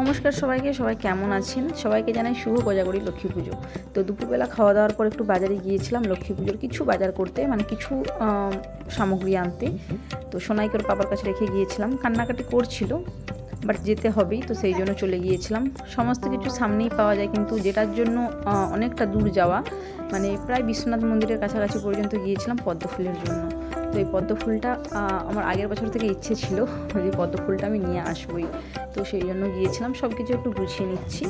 নমস্কার সবাইকে, সবাই কেমন আছেন? সবাইকে জানাই শুভ কোজাগরি লক্ষ্মী পুজো। তো দুপুরবেলা খাওয়া দাওয়ার পর একটু বাজারে গিয়েছিলাম লক্ষ্মী পুজোর কিছু বাজার করতে মানে কিছু সামগ্রী আনতে। তো সোনাইকে ওর পাপার কাছে রেখে গিয়েছিলাম। কান্নাকাটি করছিল, বাট যেতে হবেই, তো সেই জন্য চলে গিয়েছিলাম। সমস্ত কিছু সামনেই পাওয়া যায়, কিন্তু যেটার জন্য অনেকটা দূর যাওয়া মানে প্রায় বিশ্বনাথ মন্দিরের কাছাকাছি পর্যন্ত গিয়েছিলাম পদ্ম ফুলের জন্য। তো এই পদ্ম ফুলটা আমার আগের বছর থেকে ইচ্ছে ছিল যে পদ্ম ফুলটা আমি নিয়ে আসবই। তো সেই জন্য গিয়েছিলাম সব কিছু একটু গুছিয়ে নিচ্ছি।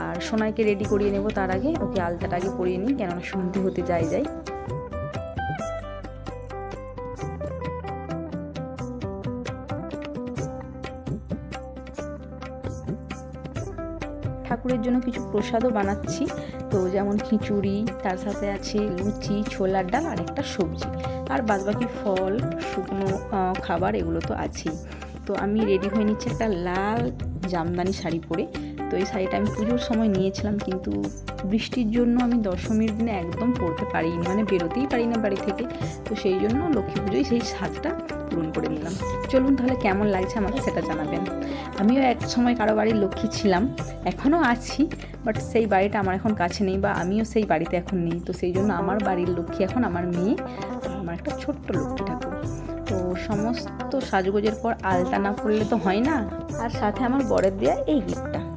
আর সোনাইকে রেডি করিয়ে নেব তার আগে, ওকে আলতাটা আগে পরিয়ে নিই, কেননা সন্ধে হতে যাই যাই। ঠাকুরের জন্য কিছু প্রসাদও বানাচ্ছি। তো যেমন খিচুড়ি, তার সাথে আছে লুচি, ছোলার ডাল আর একটা সবজি। আর বাদবাকি ফল, শুকনো খাবার এগুলো তো আছেই। তো আমি রেডি হয়ে নিচ্ছি একটা লাল জামদানি শাড়ি পরে। তো এই শাড়িটা আমি পুজোর সময় নিয়েছিলাম কিন্তু বৃষ্টির জন্য আমি দশমীর দিনে একদম পরতে পারিনি মানে বেরোতেই পারি না বাড়ি থেকে। তো সেই জন্য লক্ষ্মী পুজোয় সেই সাজটা পূরণ করে নিলাম। চলুন তাহলে কেমন লাগছে আমাকে সেটা জানাবেন। আমিও এক সময় কারও বাড়ির লক্ষ্মী ছিলাম, এখনও আছি বাট সেই বাড়িটা আমার এখন কাছে নেই বা আমিও সেই বাড়িতে এখন নেই। তো সেই জন্য আমার বাড়ির লক্ষ্মী এখন আমার মেয়ে আমার একটা ছোট্ট লক্ষ্মী ঠাকুর। তো সমস্ত সাজগোজের পর আলতা না পড়লে তো হয় না? আর সাথে আমার বরের দেওয়া এই গিফটটা।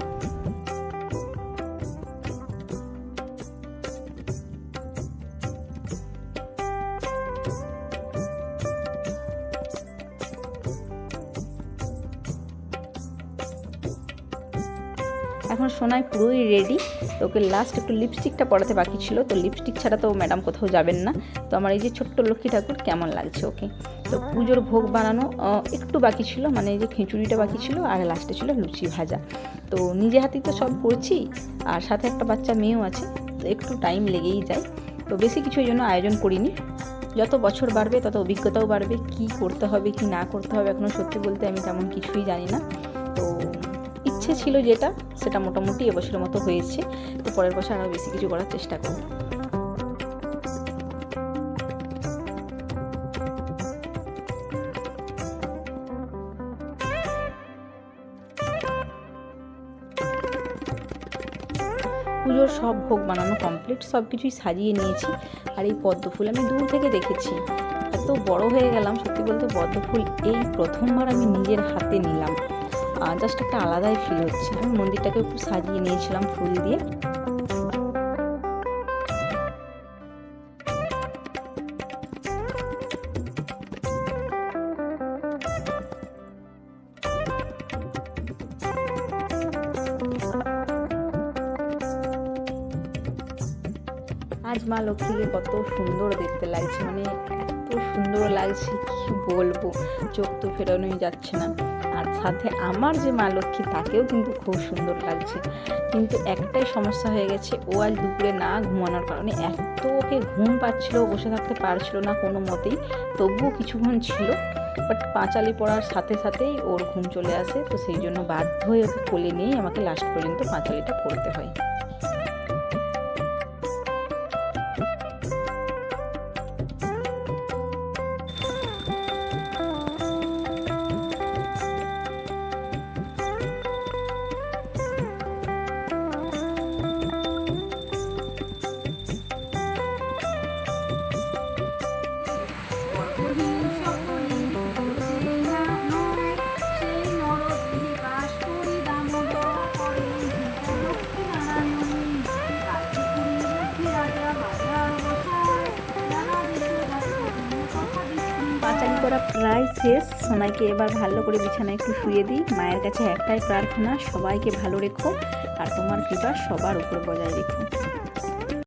এখন সোনাই পুরোই রেডি তো ওকে লাস্ট একটু লিপস্টিকটা পরাতে বাকি ছিল। তো লিপস্টিক ছাড়া তো ম্যাডাম কোথাও যাবেন না। তো আমার এই যে ছোট্ট লক্ষ্মী ঠাকুর, কেমন লাগছে ওকে? তো পুজোর ভোগ বানানো একটু বাকি ছিল। মানে এই যে খিচুড়িটা বাকি ছিল আর লাস্টে ছিল লুচি ভাজা। তো নিজে হাতেই তো সব করছি আর সাথে একটা বাচ্চা মেয়েও আছে। তো একটু টাইম লেগেই যায়। তো বেশি কিছু জন্য আয়োজন করিনি। যত বছর বাড়বে তত অভিজ্ঞতাও বাড়বে। কি করতে হবে, কি না করতে হবে এখনও সত্যি বলতে আমি তেমন কিছুই জানি না। ইচ্ছে ছিল যেটা, সেটা মোটামুটি এবছরের মতো হয়েছে। তো পরের বছর আরও বেশি কিছু করার চেষ্টা করব। পুজোর সব ভোগ বানানো কমপ্লিট সব কিছুই সাজিয়ে নিয়েছি। আর এই পদ্ম ফুল আমি দূর থেকে দেখেছি। এত বড় হয়ে গেলাম, সত্যি বলতে পদ্ম ফুল এই প্রথমবার আমি নিজের হাতে নিলাম। জাস্ট একটা আলাদাই ফিল হচ্ছে। আমি মন্দিরটাকে একটু সাজিয়ে নিয়েছিলাম ফুল দিয়ে। আজ মা লক্ষ্মীকে কত সুন্দর দেখতে লাগছে। মানে এত সুন্দর লাগছে, কি বলব? চোখ তো ফেরানোই যাচ্ছে না। আর সাথে আমার যে মা লক্ষ্মী, তাকেও কিন্তু খুব সুন্দর লাগছে। কিন্তু একটাই সমস্যা হয়ে গেছে, ও আজ দুপুরে না ঘুমানোর কারণে এত ওকে ঘুম পাচ্ছিল, বসে থাকতে পারছিল না কোনো মতেই, তবুও কিছুক্ষণ ছিল। বাট পাঁচালি পড়ার সাথে সাথেই ওর ঘুম চলে আসে, তো সেই জন্য বাধ্য হয়ে ওকে কোলে নিয়েই আমাকে লাস্ট পর্যন্ত পাঁচালিটা পড়তে হয়। করা প্রায় শেষ। সোনাইকে এবার ভালো করে বিছানায় একটু শুয়ে দিই। মায়ের কাছে একটাই প্রার্থনা, সবাইকে ভালো রেখো আর তোমার কৃপা সবার উপর বজায় রেখো।